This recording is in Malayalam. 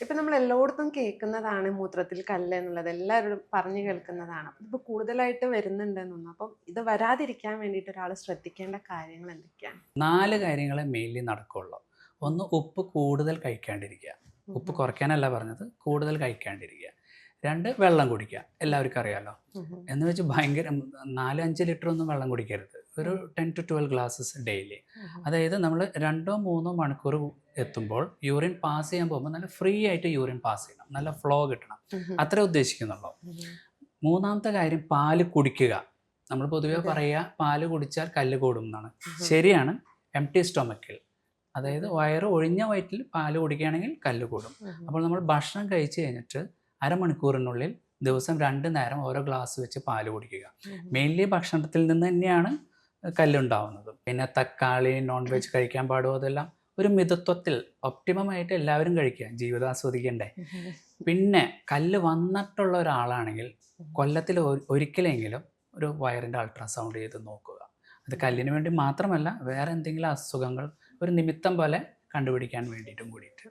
ഇപ്പൊ നമ്മൾ എല്ലായിടത്തും കേൾക്കുന്നതാണ് മൂത്രത്തിൽ കല്ല് എന്നുള്ളത്. എല്ലാവരും പറഞ്ഞു കേൾക്കുന്നതാണ്. ഇപ്പൊ കൂടുതലായിട്ട് വരുന്നുണ്ടെന്ന് തോന്നുന്നു അപ്പം ഇത് വരാതിരിക്കാൻ വേണ്ടിയിട്ട് ഒരാൾ ശ്രദ്ധിക്കേണ്ട കാര്യങ്ങൾ എന്തൊക്കെയാണ്? നാല് കാര്യങ്ങളെ മെയിൻലി നടക്കുള്ളൂ. ഒന്ന് ഉപ്പ് കൂടുതൽ കഴിക്കാണ്ടിരിക്കുക. ഉപ്പ് കുറയ്ക്കാനല്ല പറഞ്ഞത്. കൂടുതൽ കഴിക്കാണ്ടിരിക്കുക. രണ്ട് വെള്ളം കുടിക്കുക. എല്ലാവർക്കും അറിയാലോ? എന്ന് വെച്ച് ഭയങ്കര നാല് അഞ്ച് ലിറ്റർ ഒന്നും വെള്ളം കുടിക്കരുത്. ഒരു ten to twelve glasses daily അതായത് നമ്മൾ രണ്ടോ മൂന്നോ മണിക്കൂർ എത്തുമ്പോൾ യൂറിൻ പാസ് ചെയ്യാൻ പോകുമ്പോൾ നല്ല ഫ്രീ ആയിട്ട് യൂറിൻ പാസ് ചെയ്യണം. നല്ല ഫ്ലോ കിട്ടണം. അത്ര ഉദ്ദേശിക്കുന്നുള്ളൂ. മൂന്നാമത്തെ കാര്യം പാൽ കുടിക്കുക. നമ്മൾ പൊതുവെ പറയുക പാൽ കുടിച്ചാൽ കല്ല് കൂടും എന്നാണ്. ശരിയാണ് എം ടി സ്റ്റൊമക്കിൽ അതായത് വയറ് ഒഴിഞ്ഞ വയറ്റിൽ പാൽ കുടിക്കുകയാണെങ്കിൽ കല്ല് കൂടും. അപ്പോൾ നമ്മൾ ഭക്ഷണം കഴിച്ച് കഴിഞ്ഞിട്ട് അരമണിക്കൂറിനുള്ളിൽ ദിവസം രണ്ട് നേരം ഓരോ ഗ്ലാസ് വെച്ച് പാൽ കുടിക്കുക. മെയിൻലി ഭക്ഷണത്തിൽ നിന്ന് തന്നെയാണ് കല്ലുണ്ടാവുന്നത്. പിന്നെ തക്കാളി നോൺ വെജ് കഴിക്കാൻ പാടുമോ അതെല്ലാം? ഒരു മിതത്വത്തിൽ ഒപ്റ്റിമമായിട്ട് എല്ലാവരും കഴിക്കുക. ജീവിതം ആസ്വദിക്കണ്ടേ? പിന്നെ കല്ല് വന്നിട്ടുള്ള ഒരാളാണെങ്കിൽ കൊല്ലത്തിൽ ഒരിക്കലെങ്കിലും ഒരു വയറിന്റെ അൾട്രാസൗണ്ട് ചെയ്ത് നോക്കുക. അത് കല്ലിന് വേണ്ടി മാത്രമല്ല വേറെ എന്തെങ്കിലും അസുഖങ്ങൾ ഒരു നിമിത്തം പോലെ കണ്ടുപിടിക്കാൻ വേണ്ടിയിട്ടും കൂടിയിട്ട്.